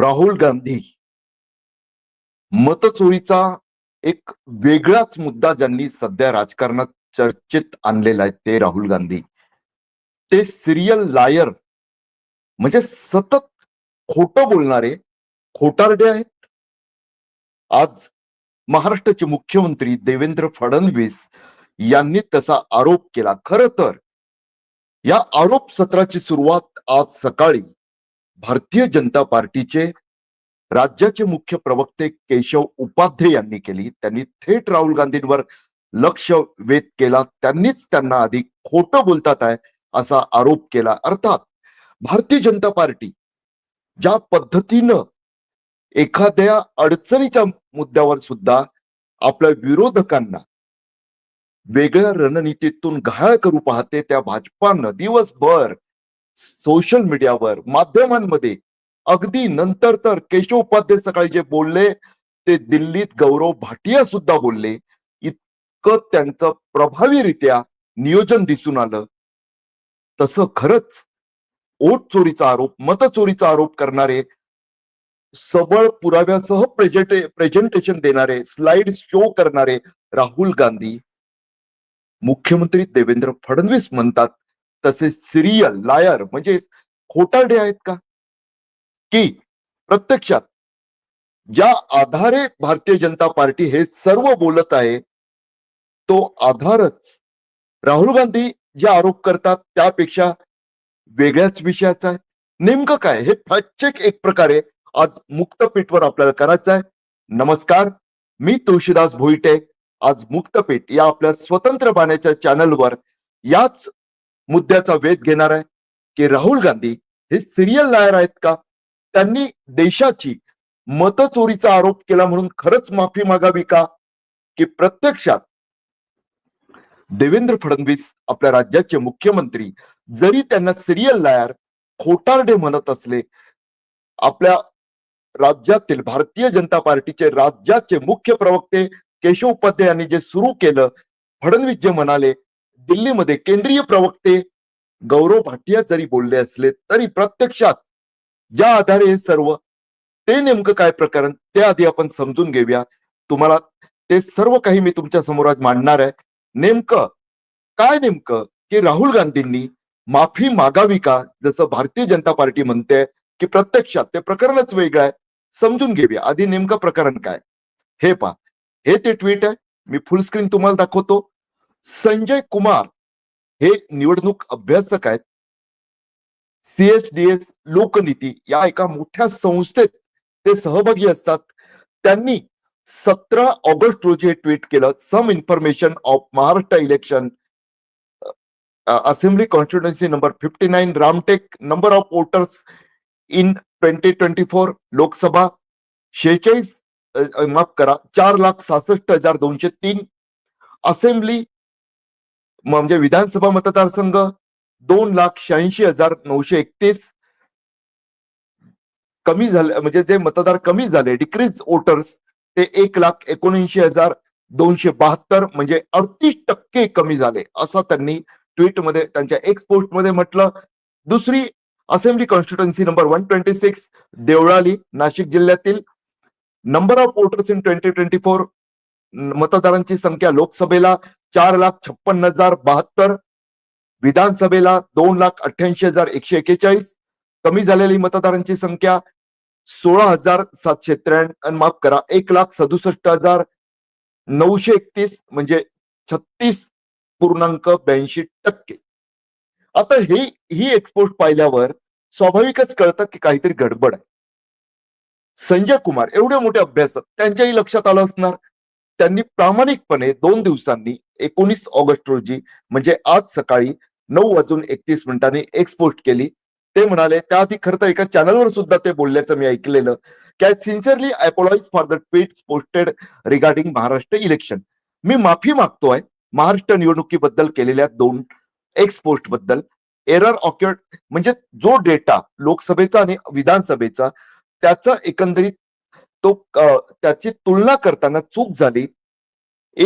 राहुल गांधी मतचोरीचा एक वेगळाच मुद्दा ज्यांनी सध्या राजकारणात चर्चेत आणलेला आहे ते राहुल गांधी. ते सिरियल लायर म्हणजे सतत खोटं बोलणारे खोटारडे आहेत. आज महाराष्ट्राचे मुख्यमंत्री देवेंद्र फडणवीस यांनी तसा आरोप केला. खर तर या आरोप सत्राची सुरुवात आज सकाळी भारतीय जनता पार्टीचे राज्याचे मुख्य प्रवक्ते केशव उपाध्ये यांनी केली. त्यांनी थेट राहुल गांधींवर लक्ष वेध केला. त्यांनीच त्यांना आधी खोटं बोलतात आहे असा आरोप केला. अर्थात भारतीय जनता पार्टी ज्या पद्धतीनं एखाद्या अडचणीच्या मुद्द्यावर सुद्धा आपल्या विरोधकांना वेगळ्या रणनीतीतून घायाळ करू पाहते त्या भाजपानं दिवसभर सोशल मीडियावर माध्यमांमध्ये. अगदी नंतर तर केशव उपाध्ये सकाळी जे बोलले ते दिल्लीत गौरव भाटिया सुद्धा बोलले. इतकं त्यांचं प्रभावीरित्या नियोजन दिसून आलं. तसं खरंच ओट चोरीचा आरोप मतचोरीचा आरोप करणारे सबळ पुराव्यासह प्रेझेंटे प्रेझेंटेशन देणारे स्लाइड शो करणारे राहुल गांधी मुख्यमंत्री देवेंद्र फडणवीस म्हणतात तसेच सिरियल लायर म्हणजेच खोटारडे आहेत का? की प्रत्यक्षात ज्या आधारे भारतीय जनता पार्टी हे सर्व बोलत आहे तो आधारच राहुल गांधी जे आरोप करतात त्यापेक्षा वेगळ्याच विषयाचा आहे. नेमकं काय? हे फॅक्ट एक प्रकारे आज मुक्तपीठवर आपल्याला करायचं आहे. नमस्कार मी तुळशीदास भोईटे. आज मुक्तपीठ या आपल्या स्वतंत्र बाण्याच्या चॅनलवर याच मुद्द्याचा वेध घेणार आहे? की राहुल गांधी हे सिरियल लायर आहेत का? त्यांनी देशाची मतचोरीचा आरोप केला म्हणून खरंच माफी मागावी का? की प्रत्यक्षात देवेंद्र फडणवीस आपल्या राज्याचे मुख्यमंत्री जरी त्यांना सिरियल लायर खोटारडे म्हणत असले आपल्या राज्यातील भारतीय जनता पार्टीचे राज्याचे मुख्य प्रवक्ते केशव उपाध्याय यांनी जे सुरू केलं फडणवीस जे म्हणाले दिल्लीमध्ये केंद्रीय प्रवक्ते गौरव भाटिया जरी बोलले असले तरी प्रत्यक्षात ज्या आधारे हे सर्व ते नेमकं काय प्रकरण ते आधी आपण समजून घेऊया. तुम्हाला ते सर्व काही मी तुमच्यासमोर आज मांडणार आहे. नेमकं काय नेमकं की राहुल गांधींनी माफी मागावी का? जसं भारतीय जनता पार्टी म्हणते की प्रत्यक्षात ते प्रकरणच वेगळं आहे. समजून घेऊया. आधी नेमकं प्रकरण काय? हे पहा. हे ते ट्विट आहे. मी फुल स्क्रीन तुम्हाला दाखवतो. संजय कुमार हे निवडणूक अभ्यासक आहेत. सीएचडीएस लोकनीती या एका मोठ्या संस्थेत ते सहभागी असतात. त्यांनी सतरा ऑगस्ट रोजी हे ट्विट केलं. Some information of Maharashtra election assembly constituency number fifty nine Ramtek number of voters in twenty twenty four Lok Sabha शेहेचाळीस माफ करा चार लाख सहासष्ट हजार दोनशे तीन. असेंब्ली म्हणजे विधानसभा मतदारसंघ दोन लाख शहाऐंशी हजार नऊशे एकतीस कमी झाले म्हणजे जे मतदार कमी झाले डिक्रीज वोटर्स ते एक लाख एकोणऐंशी हजार दोनशे बहात्तर म्हणजे अडतीस टक्के कमी झाले असं त्यांनी ट्विटमध्ये त्यांच्या एक्स पोस्टमध्ये म्हटलं. दुसरी assembly constituency number one twenty six Deolali Nashik जिल्ह्यातील number of voters in twenty twenty four मतदारांची संख्या लोकसभेला चार लाख छप्पन हजार बहात्तर विधानसभेला दोन लाख अठ्ठ्याऐंशी हजार एकशे एक्केचाळीस कमी झालेली मतदारांची संख्या सोळा हजार सातशे त्र्याण्णव माफ करा एक लाख सदुसष्ट हजार नऊशे एकतीस म्हणजे छत्तीस पूर्णांक ब्याऐंशी टक्के. आता हे ही एक्सपोर्ट पाहिल्यावर स्वाभाविकच कळतं की काहीतरी गडबड आहे. संजय कुमार एवढे मोठे अभ्यासक त्यांच्याही लक्षात आलं असणार. त्यांनी प्रामाणिकपणे दोन दिवसांनी एकोणीस ऑगस्ट रोजी म्हणजे आज सकाळी नऊ वाजून एकतीस मिनिटांनी एक्सपोर्ट केली. ते म्हणाले त्याआधी खरं तर एका चॅनलवर सुद्धा ते बोलल्याचं मी ऐकलेलं. की sincerely apologise for the tweets posted regarding Maharashtra election मी माफी मागतोय महाराष्ट्र निवडणुकीबद्दल केलेल्या दोन एक्सपोस्टबद्दल. एरर ऑक्युअर्ड म्हणजे जो डेटा लोकसभेचा आणि विधानसभेचा त्याचा एकंदरीत तो त्याची तुलना करताना चूक झाली.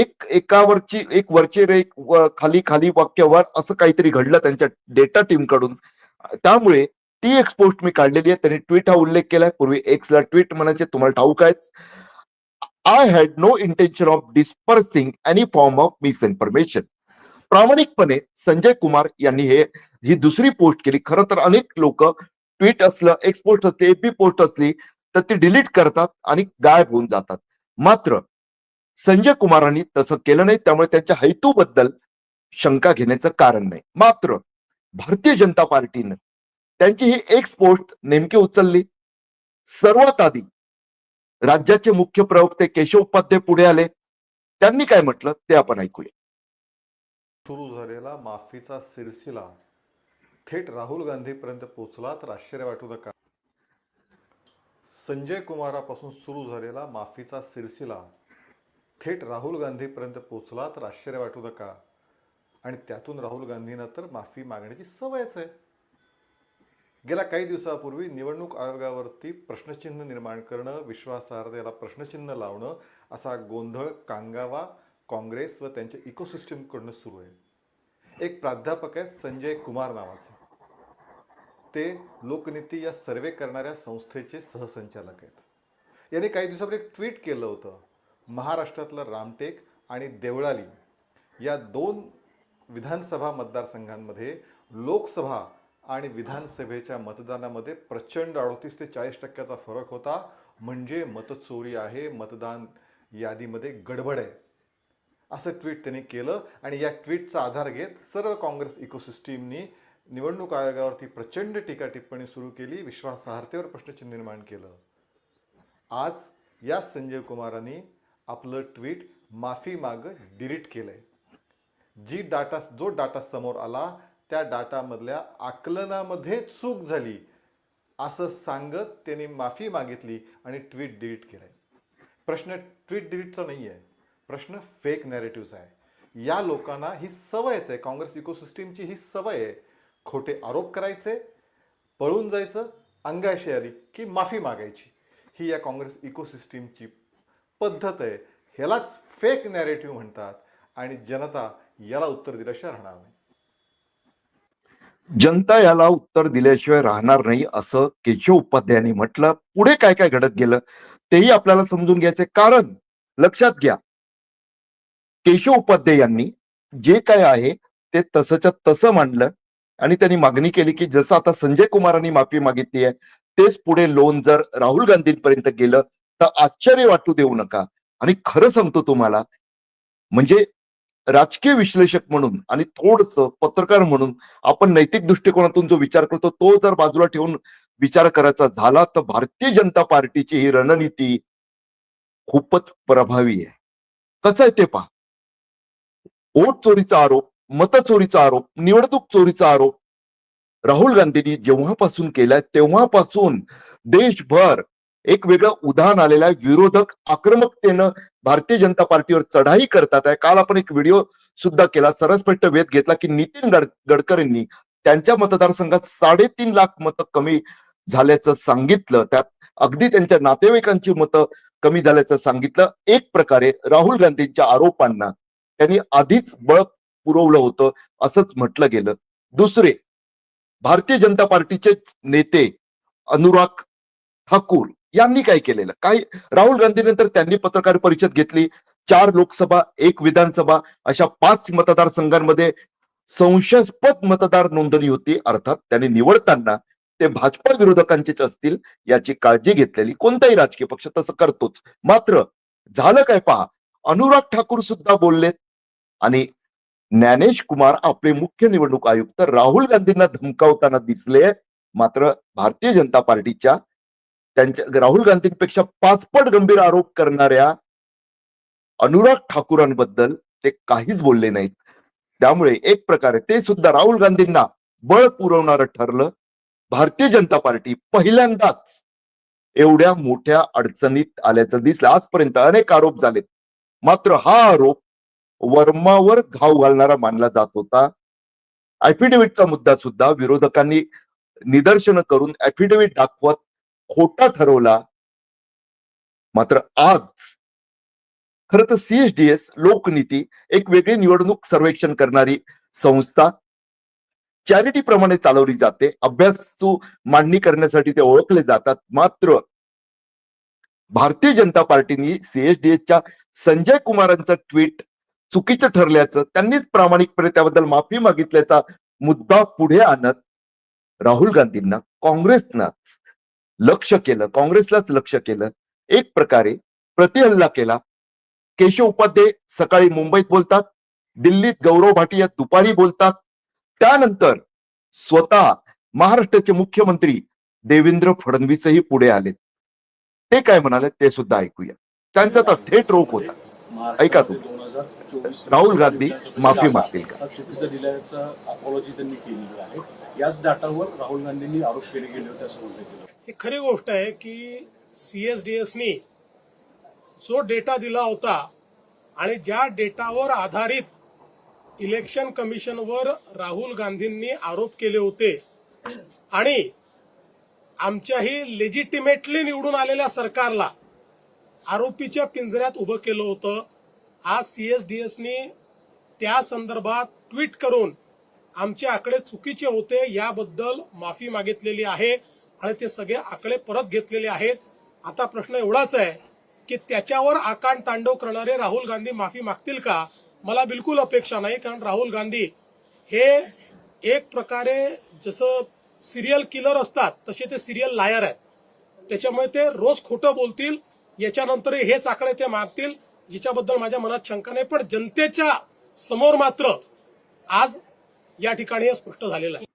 एक एकावरची एक वरची रे खाली खाली वाक्यावर असं काहीतरी घडलं त्यांच्या डेटा टीमकडून त्यामुळे ती एक पोस्ट मी काढलेली आहे. त्यांनी ट्विट हा उल्लेख केलाय. पूर्वी एक्सला ट्विट म्हणायचे तुम्हाला ठाऊक आहेच. I had no intention of dispersing any form of misinformation प्रामाणिकपणे संजय कुमार यांनी हे ही दुसरी पोस्ट केली. खरं तर अनेक लोक ट्विट असलं एक्स पोस्ट असली एपी पोस्ट असली तर ती डिलीट करतात आणि गायब होऊन जातात. मात्र संजय कुमारांनी तसं केलं नाही त्यामुळे त्यांच्या हैतूबद्दल शंका घेण्याचं कारण नाही. मात्र भारतीय जनता पार्टीनं त्यांची ही एक्स पोस्ट नेमकी उचलली. सर्वात आधी राज्याचे मुख्य प्रवक्ते केशव उपाध्ये पुढे आले. त्यांनी काय म्हटलं ते आपण ऐकूया. सुरू झालेला माफीचा सिलसिला थेट राहुल गांधीपर्यंत पोहोचला तर आश्चर्य वाटू नका. संजय कुमारापासून सुरू झालेला माफीचा सिलसिला थेट राहुल गांधीपर्यंत पोचला तर आश्चर्य वाटू नका. आणि त्यातून राहुल गांधींना तर माफी मागण्याची सवयच आहे. गेल्या काही दिवसापूर्वी निवडणूक आयोगावरती प्रश्नचिन्ह निर्माण करणं विश्वासार्हतेला प्रश्नचिन्ह लावणं असा गोंधळ कांगावा काँग्रेस व त्यांच्या इकोसिस्टमकडनं सुरू आहे. एक प्राध्यापक आहेत संजय कुमार नावाचे. ते लोकनीती या सर्वे करणाऱ्या संस्थेचे सहसंचालक आहेत. यांनी काही दिवसापूर्वी एक ट्विट केलं होतं. महाराष्ट्रातलं रामटेक आणि देवळाली या दोन विधानसभा मतदारसंघांमध्ये लोकसभा आणि विधानसभेच्या मतदानामध्ये प्रचंड अडतीस ते चाळीस टक्क्याचा फरक होता. म्हणजे मतचोरी आहे मतदान यादीमध्ये गडबड आहे. असं ट्विट त्यांनी केलं आणि या ट्विटचा आधार घेत सर्व काँग्रेस इकोसिस्टीमनी निवडणूक आयोगावरती प्रचंड टीका टिप्पणी सुरू केली विश्वासार्हतेवर प्रश्नचिन्ह निर्माण केलं. आज या संजय कुमारांनी आपलं ट्विट माफी माग डिलीट केलंय. जी डाटा जो डाटा समोर आला त्या डाटामधल्या आकलनामध्ये चूक झाली. असं सांगत त्यांनी माफी मागितली आणि ट्विट डिलीट केलंय. प्रश्न ट्विट डिलीटचा नाही आहे प्रश्न फेक नॅरेटिव्हचा आहे. या लोकांना ही सवयच आहे. काँग्रेस इकोसिस्टीमची ही सवय आहे. खोटे आरोप करायचे पळून जायचं अंगाशी आली की माफी मागायची. ही या काँग्रेस इकोसिस्टीमची पद्धत आहे. ह्यालाच फेक नॅरेटिव्ह म्हणतात आणि जनता याला उत्तर दिल्याशिवाय राहणार नाही. जनता याला उत्तर दिल्याशिवाय राहणार नाही असं केशव उपाध्यायांनी म्हटलं. पुढे काय काय घडत गेलं तेही आपल्याला समजून घ्यायचे कारण लक्षात घ्या. केशव उपाध्याय यांनी जे काय आहे ते तसंच्या तसं मांडलं आणि त्यांनी मागणी केली की जसं आता संजय कुमारांनी माफी मागितली आहे तेच पुढे लोन जर राहुल गांधींपर्यंत गेलं तर आश्चर्य वाटू देऊ नका. आणि खरं सांगतो तुम्हाला म्हणजे राजकीय विश्लेषक म्हणून आणि थोडस पत्रकार म्हणून आपण नैतिक दृष्टिकोनातून जो विचार करतो तो जर बाजूला ठेवून विचार करायचा झाला तर भारतीय जनता पार्टीची ही रणनीती खूपच प्रभावी आहे. कसं आहे ते पहा. वोट चोरीचा आरोप मतचोरीचा आरोप निवडणूक चोरीचा आरोप राहुल गांधींनी जेव्हापासून केलाय तेव्हापासून देशभर एक वेगळं उदाहरण आलेलं आहे. विरोधक आक्रमकतेनं भारतीय जनता पार्टीवर चढाई करतात आहे. काल आपण एक व्हिडिओ सुद्धा केला. सरस्पष्ट वेध घेतला की नितीन गड गडकरींनी त्यांच्या मतदारसंघात साडेतीन लाख मतं कमी झाल्याचं सांगितलं. त्यात अगदी त्यांच्या नातेवाईकांची मतं कमी झाल्याचं सांगितलं. एक प्रकारे राहुल गांधींच्या आरोपांना त्यांनी आधीच बळ पुरवलं होतं असंच म्हटलं गेलं. दुसरे भारतीय जनता पार्टीचे नेते अनुराग ठाकूर यांनी काय केलेलं? काय? राहुल गांधीनंतर त्यांनी पत्रकार परिषद घेतली. चार लोकसभा एक विधानसभा अशा पाच मतदारसंघांमध्ये संशयास्पद मतदार नोंदणी होती. अर्थात त्यांनी निवडताना ते भाजपा विरोधकांचेच असतील याची काळजी घेतलेली कोणताही राजकीय पक्ष तसं करतोच. मात्र झालं काय पहा? अनुराग ठाकूर सुद्धा बोललेत आणि ज्ञानेश कुमार आपले मुख्य निवडणूक आयुक्त राहुल गांधींना धमकावताना दिसले. मात्र भारतीय जनता पार्टीच्या त्यांच्या राहुल गांधींपेक्षा पाचपट गंभीर आरोप करणाऱ्या अनुराग ठाकूरांबद्दल ते काहीच बोलले नाहीत. त्यामुळे एक प्रकारे ते सुद्धा राहुल गांधींना बळ पुरवणारं ठरलं. भारतीय जनता पार्टी पहिल्यांदाच एवढ्या मोठ्या अडचणीत आल्याचं दिसलं. आजपर्यंत अनेक आरोप झालेत. मात्र हा आरोप वर्मावर घाव घालणारा मानला जात होता. ऍफिडेव्हिटचा मुद्दा सुद्धा विरोधकांनी निदर्शन करून ऍफिडेव्हिट दाखवत खोटा ठरवला मात्र आज खरं तर सीएचडीएस लोकनीती एक वेगळी निवडणूक सर्वेक्षण करणारी संस्था चॅरिटी प्रमाणे चालवली जाते. अभ्यासू मांडणी करण्यासाठी ते ओळखले जातात. मात्र भारतीय जनता पार्टीने सीएचडीएसच्या संजय कुमारांचं ट्विट चुकीचं ठरल्याचं त्यांनीच प्रामाणिकपणे त्याबद्दल माफी मागितल्याचा मुद्दा पुढे आणत राहुल गांधींना काँग्रेसनाच लक्ष केलं काँग्रेसलाच लक्ष केलं. एक प्रकारे प्रतिहल्ला केला. केशव उपाध्ये सकाळी मुंबईत बोलतात दिल्लीत गौरव भाटिया दुपारी बोलतात. त्यानंतर स्वतः महाराष्ट्राचे मुख्यमंत्री देवेंद्र फडणवीसही पुढे आले ते काय म्हणाले ते सुद्धा ऐकूया. त्यांचा तर थेट रोख होता. ऐका तू. राहुल गांधी माफी मागतील का? याच डाटावर राहुल गांधींनी आरोप केले गेले होते असं म्हटलं गेलं ही खरी गोष्ट आहे की सी एस डी एसनी जो डेटा दिला होता आणि ज्या डेटावर आधारित इलेक्शन कमिशनवर राहुल गांधींनी आरोप केले होते आणि आमच्याही लेजिटिमेटली निवडून आलेल्या सरकारला आरोपीच्या पिंजऱ्यात उभं केलं होतं आज सीएसडीएसनी त्या संदर्भात ट्विट करून आमचे आकडे चुकीचे होते याबद्दल माफी मागितलेली आहे आणि ते सगळे आकडे परत घेतलेले आहेत. आता प्रश्न एवढाच आहे की त्याच्यावर आकांड तांडव करणारे राहुल गांधी माफी मागतील का? मला बिलकुल अपेक्षा नाही कारण राहुल गांधी हे एक प्रकारे जसं सिरियल किलर असतात तसे ते सिरियल लायर आहेत. त्याच्यामुळे ते रोज खोटं बोलतील याच्यानंतर हेच आकडे ते मागतील जिच्याबद्दल माझ्या मनात शंका नाही. पण जनतेच्या समोर मात्र आज या ठिकाणी हे स्पष्ट झालेलं आहे.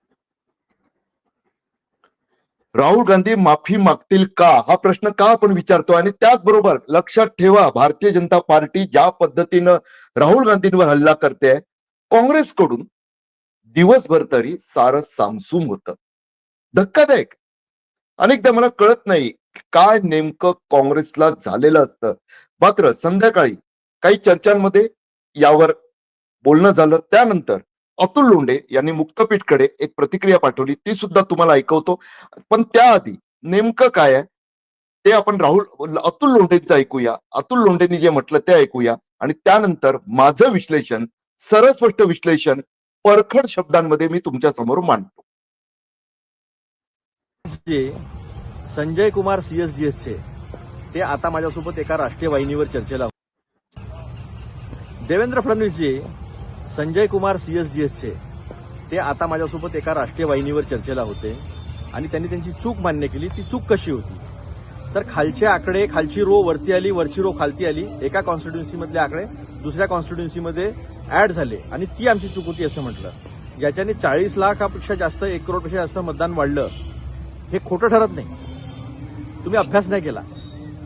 राहुल गांधी माफी मागतील का? हा प्रश्न का आपण विचारतो? आणि त्याचबरोबर लक्षात ठेवा भारतीय जनता पार्टी ज्या पद्धतीनं राहुल गांधींवर हल्ला करते काँग्रेसकडून दिवसभर तरी सारं सामसूम होत. धक्कादायक. अनेकदा मला कळत नाही काय नेमकं काँग्रेसला झालेलं असतं. मात्र संध्याकाळी काही चर्चांमध्ये यावर बोलणं झालं. त्यानंतर अतुल लोंढे यांनी मुक्तपीठकडे एक प्रतिक्रिया पाठवली. ती सुद्धा तुम्हाला ऐकवतो. पण त्याआधी नेमकं काय आहे? ते आपण राहुल अतुल लोंढेंचं ऐकूया. अतुल लोंढेंनी जे म्हटलं ते ऐकूया. आणि त्यानंतर माझं विश्लेषण सरस्पष्ट विश्लेषण परखड शब्दांमध्ये मी तुमच्यासमोर मांडतो. जे संजय कुमार सीएसडीएसचे ते आता माझ्यासोबत एका राष्ट्रीय वाहिनीवर चर्चेला देवेंद्र देवेंद्र फडणवीसजी संजय कुमार सीएसडीएसचे ते आता माझ्यासोबत एका राष्ट्रीय वाहिनीवर चर्चेला होते आणि त्यांनी त्यांची चूक मान्य केली. ती चूक कशी होती? तर खालचे आकडे खालची रो वरती आली वरची रो खालती आली. एका कॉन्स्टिट्युन्सीमधले आकडे दुसऱ्या कॉन्स्टिट्युन्सीमध्ये ऍड झाले. आणि ती आमची चूक होती असं म्हटलं. ज्याच्याने चाळीस लाखापेक्षा जास्त एक करोडपेक्षा जास्त मतदान वाढलं हे खोटं ठरत नाही. तुम्ही अभ्यास नाही केला.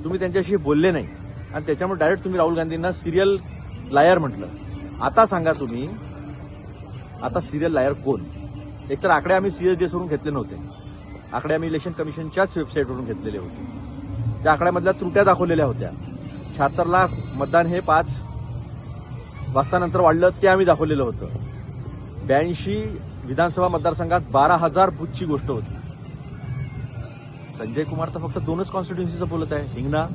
तुम्ही त्यांच्याशी बोलले नाही. आणि त्याच्यामुळे डायरेक्ट तुम्ही राहुल गांधींना सिरियल लायर म्हटलं. आता सांगा तुम्ही आता सिरियल लायर कोण? एकतर आकडे आम्ही सीएसडीएस वरून घेतले नव्हते. आकडे आम्ही इलेक्शन कमिशनच्याच वेबसाईटवरून घेतलेले होते. त्या आकड्यामधल्या त्रुट्या दाखवलेल्या होत्या. शहात्तर लाख मतदान हे पाच वाजतानंतर वाढलं ते आम्ही दाखवलेलं होतं. ब्याऐंशी विधानसभा मतदारसंघात बारा हजार बुथची गोष्ट होती. संजय कुमार तर फक्त दोनच कॉन्स्टिट्युन्सीचं बोलत आहे. हिंगणा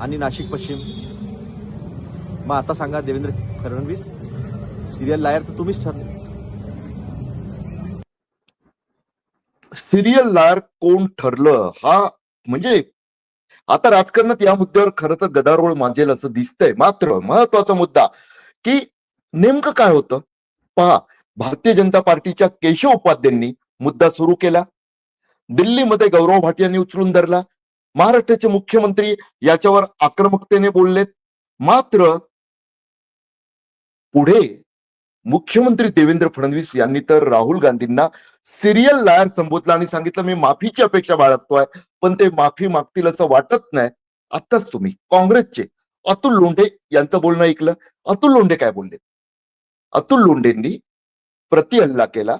आणि नाशिक पश्चिम. मग आता सांगा देवेंद्र फडणवीस. सिरियल लायर तर तुम्हीच ठरले. सिरियल लायर कोण ठरलं? हा म्हणजे आता राजकारणात या मुद्द्यावर खरं तर गदारोळ माजेल असं दिसतंय. मात्र महत्त्वाचा मुद्दा की नेमकं काय होतं? पहा भारतीय जनता पार्टीच्या केशव उपाध्यांनी मुद्दा सुरू केला. दिल्लीमध्ये गौरव भाटियांनी उचलून धरला. महाराष्ट्राचे मुख्यमंत्री याच्यावर आक्रमकतेने बोललेत. मात्र पुढे मुख्यमंत्री देवेंद्र फडणवीस यांनी तर राहुल गांधींना सिरियल लायर संबोधला आणि सांगितलं मी माफीची अपेक्षा बाळगतोय पण ते माफी मागतील असं वाटत नाही. आताच तुम्ही काँग्रेसचे अतुल लोंढे यांचं बोलणं ऐकलं. अतुल लोंढे काय बोलले? अतुल लोंढेंनी प्रतिहल्ला केला.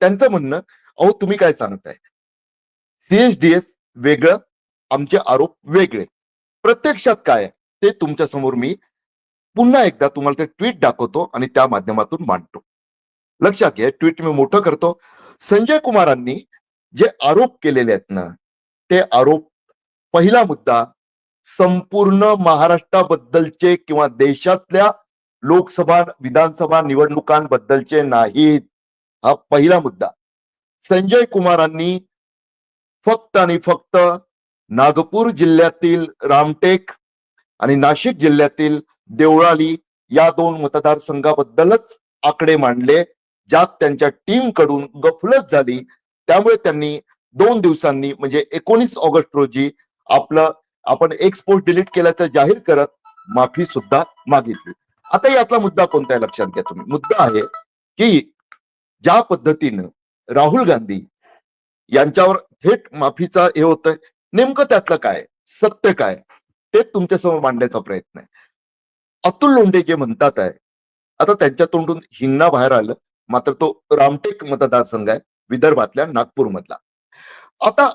त्यांचं म्हणणं अहो तुम्ही काय सांगताय? सीएचडीएस वेगळं आमचे आरोप वेगळे. प्रत्यक्षात काय ते तुमच्यासमोर मी पुन्हा एकदा तुम्हाला ते ट्विट दाखवतो आणि त्या माध्यमातून मांडतो. लक्षात घ्या ट्विट मी मोठं करतो. संजय कुमारांनी जे आरोप केलेले आहेत ना ते आरोप पहिला मुद्दा संपूर्ण महाराष्ट्राबद्दलचे किंवा देशातल्या लोकसभा विधानसभा निवडणुकांबद्दलचे नाहीत. हा पहिला मुद्दा. संजय कुमारांनी फक्त आणि फक्त नागपूर जिल्ह्यातील रामटेक आणि नाशिक जिल्ह्यातील देवळाली या दोन मतदारसंघाबद्दलच आकडे मांडले ज्यात त्यांच्या टीमकडून गफलत झाली. त्यामुळे त्यांनी दोन दिवसांनी म्हणजे एकोणीस ऑगस्ट रोजी आपलं आपण एक्सपोर्ट डिलीट केल्याचं जाहीर करत माफी सुद्धा मागितली. आता यातला मुद्दा कोणता आहे? लक्षात घ्या तुम्ही. मुद्दा आहे की ज्या पद्धतीनं राहुल गांधी यांच्यावर थेट माफीचा हे होतंय नेमकं त्यातलं काय? सत्य काय? ते तुमच्यासमोर मांडण्याचा प्रयत्न आहे. अतुल लोंढे जे म्हणतात आहे आता त्यांच्या तोंडून हिंगणा बाहेर आलं. मात्र तो रामटेक मतदारसंघ आहे विदर्भातल्या नागपूर मधला आता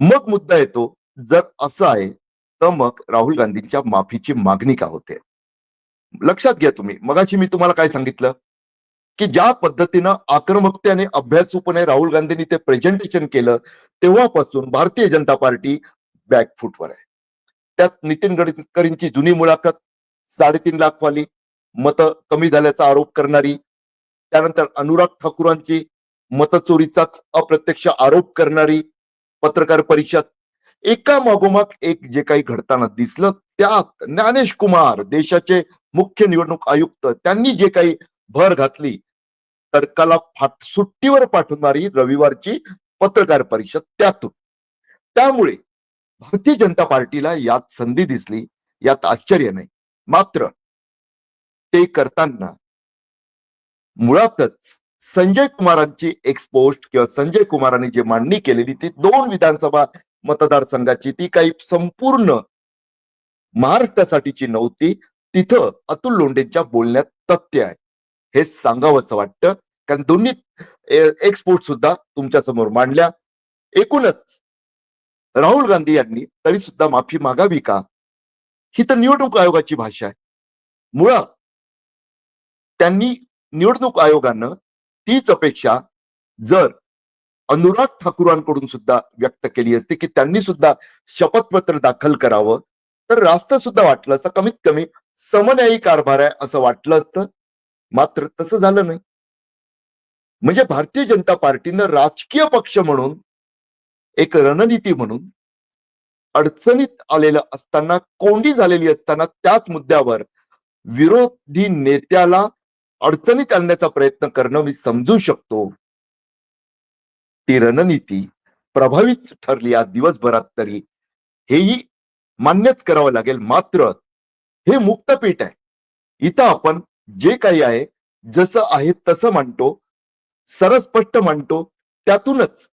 मग मुद्दा येतो जर असं आहे तर मग राहुल गांधींच्या माफीची मागणी का होते? लक्षात घ्या तुम्ही. मगाशी मी तुम्हाला काय सांगितलं? की ज्या पद्धतीनं आक्रमकतेने अभ्यासूपणे राहुल गांधींनी ते प्रेझेंटेशन केलं तेव्हापासून भारतीय जनता पार्टी बॅकफूटवर आहे. त्यात नितीन गडकरींची जुनी मुलाखत साडेतीन लाख वाली मतं कमी झाल्याचा आरोप करणारी त्यानंतर अनुराग ठाकूरांची मतचोरीचाच अप्रत्यक्ष आरोप करणारी पत्रकार परिषद. एका मागोमाग एक जे काही घडताना दिसलं त्यात ज्ञानेश कुमार देशाचे मुख्य निवडणूक आयुक्त त्यांनी जे काही भर घातली तर्काला फाट सुट्टीवर पाठवणारी रविवारची पत्रकार परिषद त्यातून. त्यामुळे भारतीय जनता पार्टीला यात संधी दिसली यात आश्चर्य नाही. मात्र ते करताना मुळातच संजय कुमारांची एक्सपोस्ट किंवा संजय कुमारांनी जी मांडणी केलेली ती दोन विधानसभा मतदारसंघाची ती काही संपूर्ण महाराष्ट्रासाठीची नव्हती तिथं अतुल लोंढेंच्या बोलण्यात तथ्य आहे. हे सांगावंच वाटतं. कारण दोन्ही एक्सपोर्ट सुद्धा तुमच्यासमोर मांडल्या. एकूणच राहुल गांधी यांनी तरी सुद्धा माफी मागावी का? ही तर निवडणूक आयोगाची भाषा आहे. मुळात त्यांनी निवडणूक आयोगानं तीच अपेक्षा जर अनुराग ठाकूरांकडून सुद्धा व्यक्त केली असती की त्यांनी सुद्धा शपथपत्र दाखल करावं तर रास्त सुद्धा वाटलं असं कमीत कमी समन्यायी कारभार आहे असं वाटलं असतं. मात्र तसं झालं नाही. म्हणजे भारतीय जनता पार्टीनं राजकीय पक्ष म्हणून एक रणनीती म्हणून अडचणीत आलेलं असताना कोंडी झालेली असताना त्याच मुद्द्यावर विरोधी नेत्याला अडचणीत आणण्याचा प्रयत्न करणं मी समजू शकतो. ती रणनीती प्रभावीच ठरली आज दिवसभरात तरी. हेही मान्यच करावं लागेल. मात्र हे मुक्तपीठ आहे. इथं आपण जे काही आहे जसं आहे तसं मांडतो सरस्पष्ट मांडतो त्यातूनच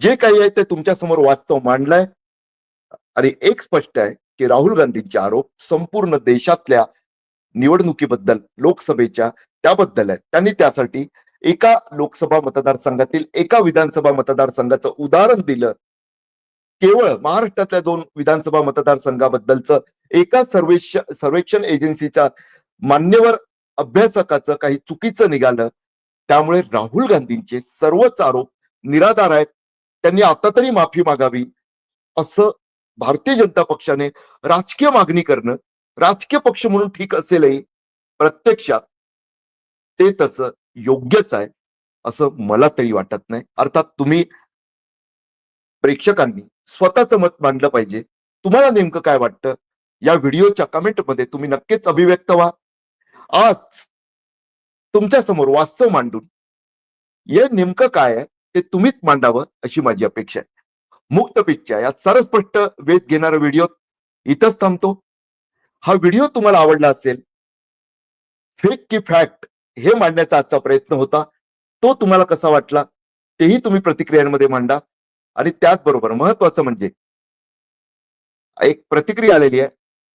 जे काही आहे ते तुमच्यासमोर वास्तव मांडलाय. आणि एक स्पष्ट आहे की राहुल गांधींचे आरोप संपूर्ण देशातल्या निवडणुकीबद्दल लोकसभेच्या त्याबद्दल आहे त्यांनी त्यासाठी एका लोकसभा मतदारसंघातील एका विधानसभा मतदारसंघाचं उदाहरण दिलं. केवळ महाराष्ट्रातल्या दोन विधानसभा मतदारसंघाबद्दलचं एका सर्वेक्ष सर्वेक्षण एजन्सीच्या मान्यवर अभ्यासकाचं काही चुकीचं निघालं. त्यामुळे राहुल गांधींचे सर्वच आरोप निराधार आहेत. त्यांनी आता तरी माफी मागावी. असं भारतीय जनता पक्षाने राजकीय मागणी करणं राजकीय पक्ष म्हणून ठीक असेलही प्रत्यक्षात ते तसं योग्यच आहे असं मला तरी वाटत नाही. अर्थात तुम्ही प्रेक्षकांनी स्वतःचं मत मांडलं पाहिजे. तुम्हाला नेमकं काय वाटतं? या व्हिडिओच्या कमेंटमध्ये तुम्ही नक्कीच अभिव्यक्त व्हा. आज तुमच्यासमोर वास्तव मांडून हे नेमकं काय आहे? ते तुम्हीच मांडावं अशी माझी अपेक्षा आहे. मुक्त पिच्च्या या सरस्पष्ट वेध घेणारा व्हिडिओ इथंच थांबतो. हा व्हिडिओ तुम्हाला आवडला असेल फेक की फॅक्ट हे मांडण्याचा आजचा प्रयत्न होता तो तुम्हाला कसा वाटला तेही तुम्ही प्रतिक्रियांमध्ये मांडा. आणि त्याचबरोबर महत्वाचं म्हणजे एक प्रतिक्रिया आलेली आहे.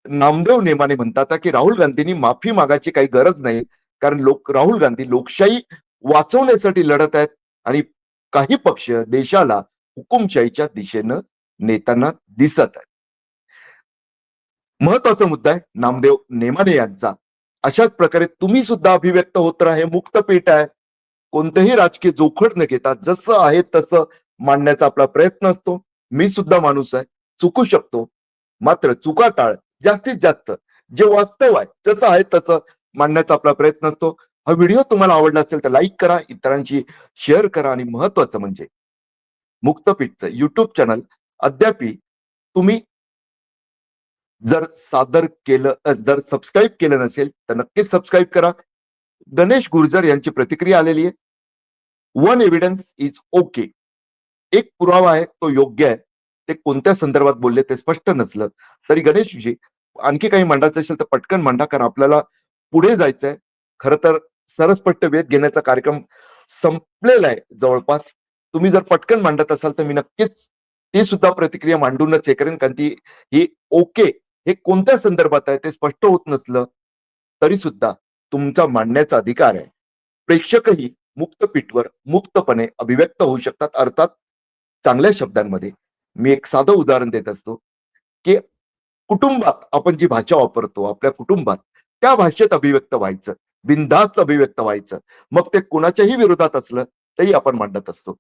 नामदेव नेमाने म्हणतात की राहुल गांधींनी माफी मागायची काही गरज नाही कारण लोक राहुल गांधी लोकशाही वाचवण्यासाठी लढत आहेत आणि काही पक्ष देशाला हुकुमशाहीच्या दिशेनं नेताना दिसत आहे महत्त्वाचा मुद्दा आहे नामदेव नेमाने यांचा. अशाच प्रकारे तुम्ही सुद्धा अभिव्यक्त होत राहा हे मुक्तपीठ आहे. कोणतंही राजकीय जोखड न घेता जसं आहे तसं मांडण्याचा आपला प्रयत्न असतो. मी सुद्धा माणूस आहे चुकू शकतो. मात्र चुका टाळ जास्तीत जास्त जे वास्तव आहे जसं आहे तसं मांडण्याचा आपला प्रयत्न असतो. हा व्हिडिओ तुम्हाला आवडला असेल तर लाईक करा इतरांशी शेअर करा आणि महत्वाचं म्हणजे मुक्तपीठचं युट्यूब चॅनल अद्यापी तुम्ही जर सादर केलं जर सबस्क्राईब केलं नसेल तर नक्कीच सबस्क्राईब करा. गणेश गुर्जर यांची प्रतिक्रिया आलेली आहे. वन एव्हिडन्स इज ओके एक पुरावा आहे तो योग्य आहे. ते कोणत्या संदर्भात बोलले ते स्पष्ट नसलं तरी गणेशजी आणखी काही मांडायचं असेल तर पटकन मांडा कारण आपल्याला पुढे जायचंय. खरं तर सरसपट्ट वेध घेण्याचा कार्यक्रम संपलेला आहे जवळपास. तुम्ही जर पटकन मांडत असाल तर मी नक्कीच ती सुद्धा प्रतिक्रिया मांडूनच हे करेन कारण ती ही ओके हे कोणत्या संदर्भात आहे ते स्पष्ट होत नसलं तरी सुद्धा तुमचा मांडण्याचा अधिकार आहे. प्रेक्षकही मुक्तपीठवर मुक्तपणे अभिव्यक्त होऊ शकतात अर्थात चांगल्या शब्दांमध्ये. मी एक साधं उदाहरण देत असतो की कुटुंबात आपण जी भाषा वापरतो आपल्या कुटुंबात त्या भाषेत अभिव्यक्त व्हायचं. बिनधास्त अभिव्यक्त व्हायचं. मग ते कुणाच्याही विरोधात असलं तरी आपण मांडत असतो.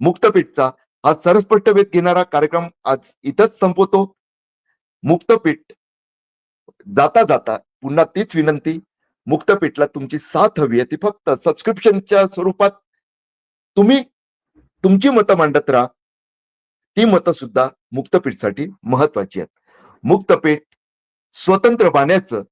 मुक्तपीठचा हा सरस्पष्ट वेध घेणारा कार्यक्रम आज इथंच संपवतो. मुक्तपीठ जाता जाता पुन्हा तीच विनंती मुक्तपीठला तुमची साथ हवी आहे. ती फक्त सबस्क्रिप्शनच्या स्वरूपात तुम्ही तुमची मतं मांडत राहा. ती मतं सुद्धा मुक्तपीठसाठी महत्वाची आहेत. मुक्तपीठ स्वतंत्र बाण्याचं